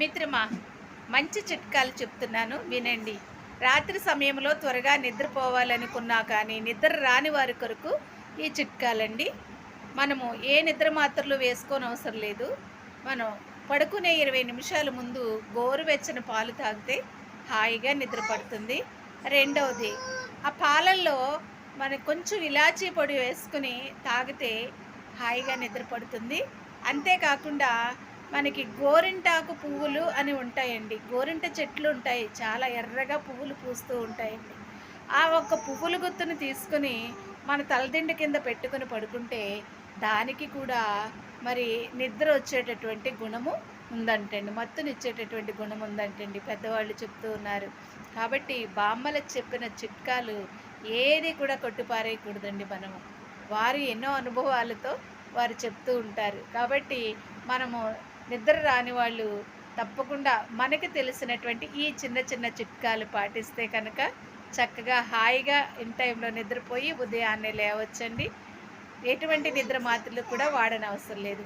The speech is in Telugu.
మిత్రమా మంచి చిట్కాలు చెప్తున్నాను వినండి. రాత్రి సమయంలో త్వరగా నిద్రపోవాలనుకున్నా కానీ నిద్ర రాని వారి కొరకు ఈ చిట్కాలండి. మనము ఏ నిద్ర మాత్రలు వేసుకోని అవసరం లేదు. మనం పడుకునే ఇరవై నిమిషాల ముందు గోరువెచ్చని పాలు తాగితే హాయిగా నిద్ర పడుతుంది రెండవది ఆ పాలల్లో మనకు కొంచెం ఇలాచీ పొడి వేసుకుని తాగితే హాయిగా నిద్ర పడుతుంది అంతేకాకుండా మనకి గోరింటాకు పువ్వులు అని ఉంటాయండి. గోరింట చెట్లు ఉంటాయి. చాలా ఎర్రగా పువ్వులు పూస్తూ ఉంటాయండి. ఆ ఒక్క పువ్వుల గుత్తును తీసుకుని మన తలదిండు కింద పెట్టుకుని పడుకుంటే దానికి కూడా మరి నిద్ర వచ్చేటటువంటి గుణము ఉందంటండి. మత్తునిచ్చేటటువంటి గుణం ఉందంటండి. పెద్దవాళ్ళు చెప్తూ ఉన్నారు. కాబట్టి బామ్మలకు చెప్పిన చిట్కాలు ఏది కూడా కొట్టిపారేయకూడదండి మనము. వారు ఎన్నో అనుభవాలతో వారు చెప్తూ ఉంటారు. కాబట్టి మనము నిద్ర రాని వాళ్ళు తప్పకుండా మనకి తెలిసినటువంటి ఈ చిన్న చిన్న చిట్కాలు పాటిస్తే కనుక చక్కగా హాయిగా ఇన్ టైంలో నిద్రపోయి ఉదయాన్నే లేవచ్చండి. ఎటువంటి నిద్ర మాత్రలు కూడా వాడనవసరం లేదు.